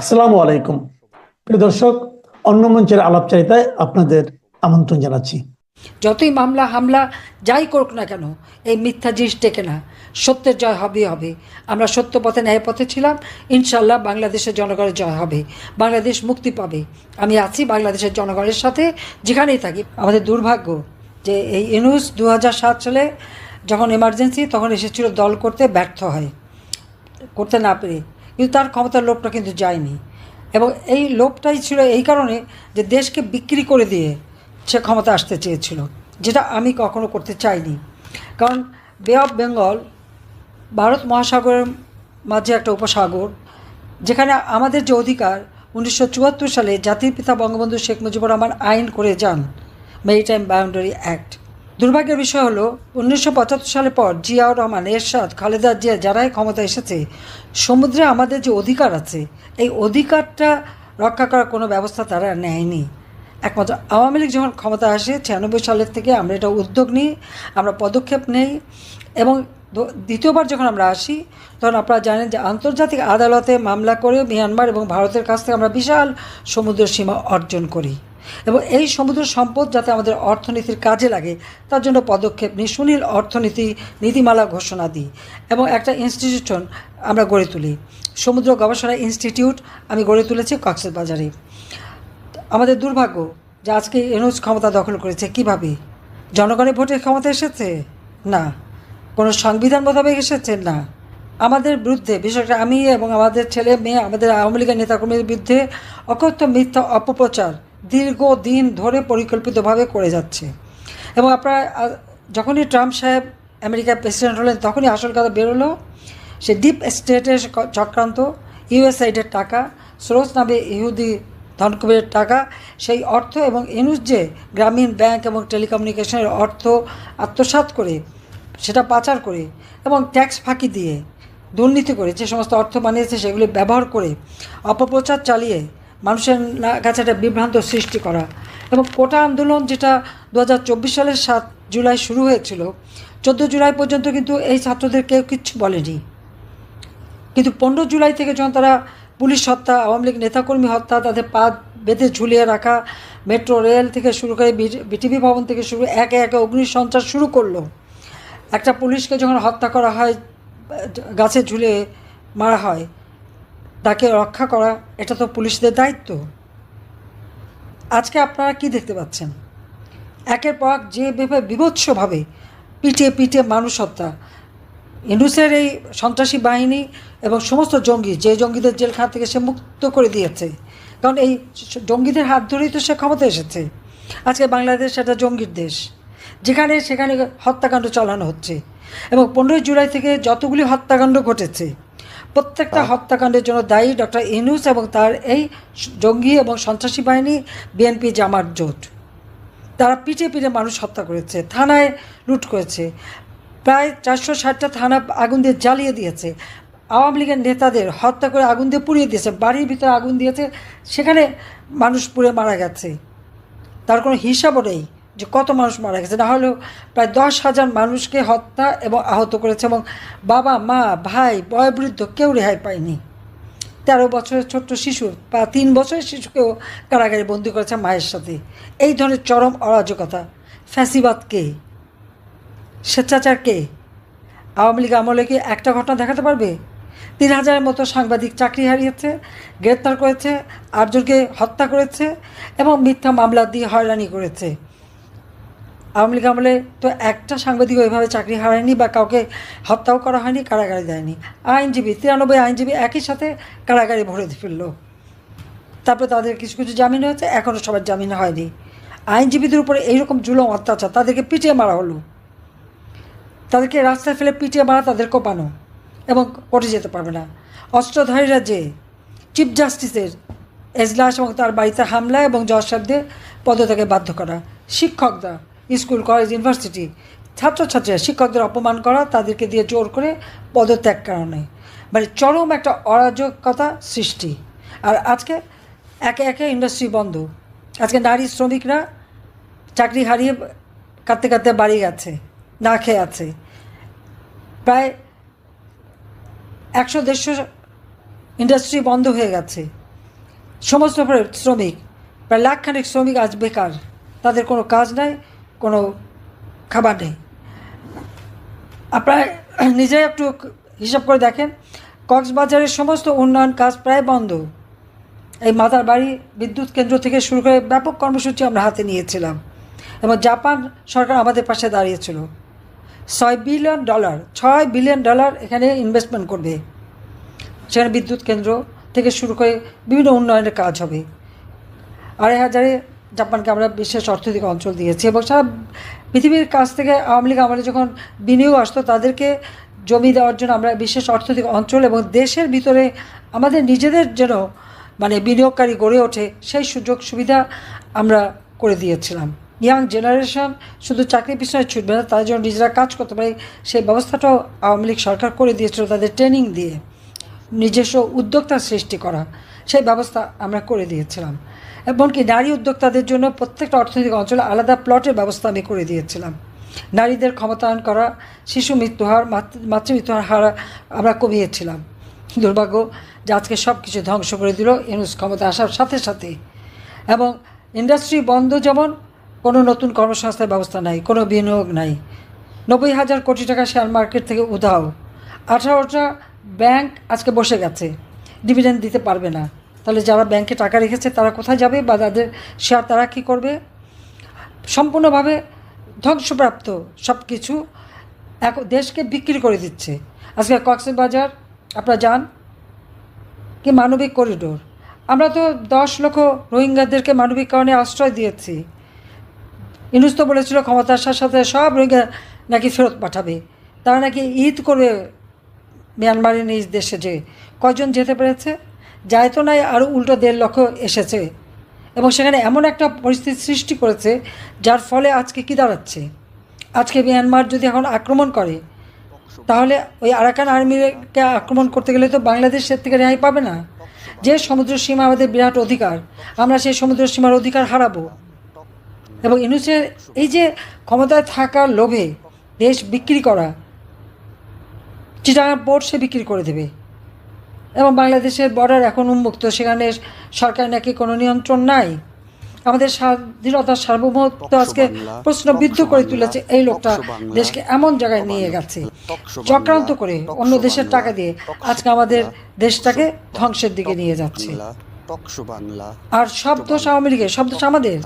আসসালামু আলাইকুম। প্রিয় দর্শক, অন্য মঞ্চের আলাপচারিতায় আপনাদের আমন্ত্রণ জানাচ্ছি। যতই মামলা, হামলা যাই করুক না কেন, এই মিথ্যা জিনিস টেকে না। সত্যের জয় হবে হবে। আমরা সত্য পথে, ন্যায় পথে ছিলাম। ইনশাল্লাহ বাংলাদেশের জনগণের জয় হবে। বাংলাদেশ মুক্তি পাবে। আমি আছি বাংলাদেশের জনগণের সাথে, যেখানেই থাকি। আমাদের দুর্ভাগ্য যে এই ইনুস দু সালে যখন এমার্জেন্সি তখন এসেছিল দল করতে ব্যর্থ হয়। করতে না পেরে কিন্তু তার ক্ষমতার লোভটা কিন্তু যায়নি। এবং এই লোভটাই ছিল এই কারণে যে দেশকে বিক্রি করে দিয়ে সে ক্ষমতা আসতে চেয়েছিল, যেটা আমি কখনো করতে চাইনি। কারণ বে অফ বেঙ্গল ভারত মহাসাগরের মাঝে একটা উপসাগর, যেখানে আমাদের যে অধিকার, উনিশশো চুয়াত্তর সালে জাতির পিতা বঙ্গবন্ধু শেখ মুজিবুর রহমান আইন করে যান মেরিটাইম বাউন্ডারি অ্যাক্ট দুর্ভাগ্যের বিষয় হলো, উনিশশো পঁচাত্তর সালের পর জিয়াউর রহমান, এরশাদ, খালেদা জিয়া যারাই ক্ষমতা এসেছে, সমুদ্রে আমাদের যে অধিকার আছে, এই অধিকারটা রক্ষা করার কোনো ব্যবস্থা তারা নেয়নি। একমাত্র আওয়ামী লীগ যখন ক্ষমতা আসে, ছিয়ানব্বই সালের থেকে আমরা এটা উদ্যোগ নিই, আমরা পদক্ষেপ নেই এবং দ্বিতীয়বার যখন আমরা আসি, তখন আপনারা জানেন যে আন্তর্জাতিক আদালতে মামলা করে মিয়ানমার এবং ভারতের কাছ থেকে আমরা বিশাল সমুদ্র সীমা অর্জন করি। এবং এই সমুদ্র সম্পদ যাতে আমাদের অর্থনীতির কাজে লাগে, তার জন্য পদক্ষেপ নিই সুনীল অর্থনীতি নীতিমালা ঘোষণা দিই এবং একটা ইনস্টিটিউশন আমরা গড়ে তুলি। সমুদ্র গবেষণা ইনস্টিটিউট আমি গড়ে তুলেছি কক্সবাজারে আমাদের দুর্ভাগ্য যে আজকে এনওস ক্ষমতা দখল করেছে কীভাবে? জনগণের ভোটের ক্ষমতা এসেছে? না। কোনো সংবিধান মোতাবেক এসেছে? না। আমাদের বিরুদ্ধে, বিশেষ করে আমি এবং আমাদের ছেলে মেয়ে, আমাদের আওয়ামী লীগের নেতাকর্মীদের বিরুদ্ধে অকথ্য মিথ্যা অপপ্রচার দীর্ঘদিন ধরে পরিকল্পিতভাবে করে যাচ্ছে। এবং আপনারা যখনই ট্রাম্প সাহেব আমেরিকার প্রেসিডেন্ট হলেন, তখনই আসল কথা বেরোলো সে ডিপ স্টেটের চক্রান্ত, ইউএসআইডের টাকা, স্রোত নামে ইহুদি ধনকুবের টাকা, সেই অর্থ এবং এনুস যে গ্রামীণ ব্যাংক এবং টেলিকমিউনিকেশনের অর্থ আত্মসাৎ করে, সেটা পাচার করে এবং ট্যাক্স ফাঁকি দিয়ে দুর্নীতি করে, যে সমস্ত অর্থ বানিয়েছে সেগুলি ব্যবহার করে, অপপ্রচার চালিয়ে মানুষের কাছে একটা বিভ্রান্ত সৃষ্টি করা। এবং কোটা আন্দোলন যেটা দু হাজার চব্বিশ সালের সাত জুলাই শুরু হয়েছিল, চোদ্দ জুলাই পর্যন্ত কিন্তু এই ছাত্রদের কেউ কিচ্ছু বলেনি। কিন্তু পনেরো জুলাই থেকে যখন তারা পুলিশ হত্যা, আওয়ামী লীগ নেতাকর্মী হত্যা, তাদের পা বেঁধে ঝুলিয়ে রাখা, মেট্রো, রেল থেকে শুরু করে বিটিভি ভবন থেকে শুরু, একে একে অগ্নি সঞ্চার শুরু করল। একটা পুলিশকে যখন হত্যা করা হয়, গাছে ঝুলে মারা হয় তাকে রক্ষা করা, এটা তো পুলিশদের দায়িত্ব। আজকে আপনারা কি দেখতে পাচ্ছেন? একের পর এক যেভাবে বিভৎসভাবে পিটিয়ে পিটিয়ে মানুষ হত্যা। ইন্ডুসের এই সন্ত্রাসী বাহিনী এবং সমস্ত জঙ্গি, যে জঙ্গিদের জেলখানা থেকে সে মুক্ত করে দিয়েছে। কারণ এই জঙ্গিদের হাত ধরেই তো সে ক্ষমতা এসেছে। আজকে বাংলাদেশ একটা জঙ্গির দেশ। যেখানে সেখানে হত্যাকাণ্ড চালানো হচ্ছে এবং পনেরোই জুলাই থেকে যতগুলি হত্যাকাণ্ড ঘটেছে প্রত্যেকটা হত্যাকাণ্ডের জন্য দায়ী ডক্টর ইনুস এবং তার এই জঙ্গি এবং সন্ত্রাসী বাহিনী বিএনপি জামার জোট। তারা পিঠে পিঠে মানুষ হত্যা করেছে থানায় লুট করেছে। প্রায় চারশো ষাটটা থানা আগুন দিয়ে জ্বালিয়ে দিয়েছে। আওয়ামী লীগের নেতাদের হত্যা করে আগুন দিয়ে পুড়িয়ে দিয়েছে বাড়ির ভিতরে আগুন দিয়েছে সেখানে মানুষ পুড়ে মারা গেছে। তার কোনো হিসাবও নেই। যে কত মানুষ মারা গেছে। না হলেও প্রায় দশ হাজার মানুষকে হত্যা এবং আহত করেছে এবং বাবা, মা, ভাই, বয়োবৃদ্ধ কেউ রেহাই পায়নি। তেরো বছরের ছোট্ট শিশু বা তিন বছরের শিশুকেও কারাগারে বন্দি করেছে মায়ের সাথে। এই ধরনের চরম অরাজকতা। ফ্যাসিবাদ কে? স্বেচ্ছাচার কে? আওয়ামী লীগ আমলে কি একটা ঘটনা দেখাতে পারবে? তিন হাজারের মতো সাংবাদিক চাকরি হারিয়েছে, গ্রেপ্তার করেছে, আটজনকে হত্যা করেছে এবং মিথ্যা মামলা দিয়ে হয়রানি করেছে। আওয়ামী লীগ আমলে তো একটা সাংবাদিক ওইভাবে চাকরি হারায়নি বা কাউকে হত্যাও করা হয়নি, কারাগারে দেয়নি আইনজীবী, তিরানব্বই আইনজীবী একই সাথে কারাগারে ভরে ফেলল। তারপরে তাদের কিছু কিছু জামিন হয়েছে এখনও সবার জামিন হয়নি। আইনজীবীদের উপরে এইরকম জুলম অত্যাচার, তাদেরকে পিটিয়ে মারা হলো। তাদেরকে রাস্তায় ফেলে পিটিয়ে মারা তাদের কোপানো এবং কোর্টে যেতে পারবে না। অস্ত্রধারীরা যে চিফ জাস্টিসের এজলাস এবং তার বাড়িতে হামলা এবং জজ সাহেবদের পদত্যাগে বাধ্য করা, শিক্ষকরা স্কুল, কলেজ, ইউনিভার্সিটি। ছাত্রছাত্রীরা, শিক্ষকদের অপমান করা তাদেরকে দিয়ে জোর করে পদত্যাগ কারণে। মানে চরম একটা অরাজকতা সৃষ্টি। আর আজকে একে একে ইন্ডাস্ট্রি বন্ধ। আজকে নারী শ্রমিকরা চাকরি হারিয়ে কাঁদতে কাঁদতে বাড়ি গেছে, না খেয়ে আছে। প্রায় একশো দেড়শো ইন্ডাস্ট্রি বন্ধ হয়ে গেছে। সমস্ত শ্রমিক, প্রায় লাখখানেক শ্রমিক আজ বেকার। তাদের কোনো কাজ নাই। কোনো খাবার নেই। আপনারা নিজে একটু হিসাব করে দেখেন, কক্সবাজারের সমস্ত উন্নয়ন কাজ প্রায় বন্ধ। এই মাতার বাড়ি বিদ্যুৎ কেন্দ্র থেকে শুরু করে ব্যাপক কর্মসূচি আমরা হাতে নিয়েছিলাম এবং জাপান সরকার আমাদের পাশে দাঁড়িয়েছিল। ছয় বিলিয়ন ডলার, ছয় বিলিয়ন ডলার এখানে ইনভেস্টমেন্ট করবে। সেখানে বিদ্যুৎ কেন্দ্র থেকে শুরু করে বিভিন্ন উন্নয়নের কাজ হবে। আড়াই হাজারে জাপানকে আমরা বিশেষ অর্থনৈতিক অঞ্চল দিয়েছি এবং সারা পৃথিবীর কাছ থেকে আওয়ামী লীগ আমাদের যখন বিনিয়োগ আসতো, তাদেরকে জমি দেওয়ার জন্য আমরা বিশেষ অর্থনৈতিক অঞ্চল এবং দেশের ভিতরে আমাদের নিজেদের যেন মানে বিনিয়োগকারী গড়ে ওঠে, সেই সুযোগ সুবিধা আমরা করে দিয়েছিলাম। ইয়াং জেনারেশন শুধু চাকরির পিছনে ছুটবে না, তাদের জন্য নিজেরা কাজ করতে পারে, সেই ব্যবস্থাটাও আওয়ামী লীগ সরকার করে দিয়েছিল তাদের ট্রেনিং দিয়ে। নিজস্ব উদ্যোক্তা সৃষ্টি করা, সেই ব্যবস্থা আমরা করে দিয়েছিলাম। এমনকি নারী উদ্যোক্তাদের জন্য প্রত্যেকটা অর্থনৈতিক অঞ্চলে আলাদা প্লটের ব্যবস্থা আমি করে দিয়েছিলাম। নারীদের ক্ষমতায়ন করা, শিশু মৃত্যুহার মাতৃ মাতৃমৃত্যুহার হার আমরা কমিয়েছিলাম। দুর্ভাগ্য যে আজকে সব কিছু ধ্বংস করে দিল ইউনুস ক্ষমতা আসার সাথে সাথে। এবং ইন্ডাস্ট্রি বন্ধ যেমন, কোনো নতুন কর্মসংস্থার ব্যবস্থা নাই, কোনো বিনিয়োগ নাই। নব্বই হাজার কোটি টাকা শেয়ার মার্কেট থেকে উধাও। আঠারোটা ব্যাংক আজকে বসে গেছে। ডিভিডেন্ড দিতে পারবে না। তাহলে যারা ব্যাংকে টাকা রেখেছে তারা কোথায় যাবে বা তাদের শেয়ার তারা কী করবে? সম্পূর্ণভাবে ধ্বংসপ্রাপ্ত সব কিছু এক দেশকে বিক্রি করে দিচ্ছে। আজকে কক্সবাজার, আপনারা যান, কি মানবিক করিডোর আমরা তো দশ লক্ষ রোহিঙ্গাদেরকে মানবিক কারণে আশ্রয় দিয়েছি। ইনুস তো বলেছিল ক্ষমতা আসার সাথে সব রোহিঙ্গা নাকি ফেরত পাঠাবে। তারা নাকি ঈদ করবে মিয়ানমারের নিজ দেশে যে কজন যেতে পেরেছে? নাই আরও উল্টো দেড় লক্ষ এসেছে এবং সেখানে এমন একটা পরিস্থিতি সৃষ্টি করেছে যার ফলে আজকে কী দাঁড়াচ্ছে? আজকে মিয়ানমার যদি এখন আক্রমণ করে, তাহলে ওই আরাকান আর্মিকে আক্রমণ করতে গেলে তো বাংলাদেশের থেকে রেহাই পাবে না। যে সমুদ্র সীমা আমাদের বিরাট অধিকার, আমরা সেই সমুদ্র সীমার অধিকার হারাবো। এবং ইনুসের এই যে ক্ষমতায় থাকার লোভে দেশ বিক্রি করা, চিটাগাং পোর্ট সে বিক্রি করে দেবে। এবং বাংলাদেশের বর্ডার এখন উন্মুক্ত সেখানে সরকার নাকি কোনো নিয়ন্ত্রণ নাই। আমাদের স্বাধীনতার সার্বভৌমত্ব আজকে প্রশ্নবিদ্ধ করে তুলেছে এই লোকটা দেশকে এমন জায়গায় নিয়ে গেছে। চক্রান্ত করে অন্য দেশের টাকা দিয়ে আজকে আমাদের দেশটাকে ধ্বংসের দিকে নিয়ে যাচ্ছে। আর সব দোষ আওয়ামী লীগের সব দোষ আমাদের।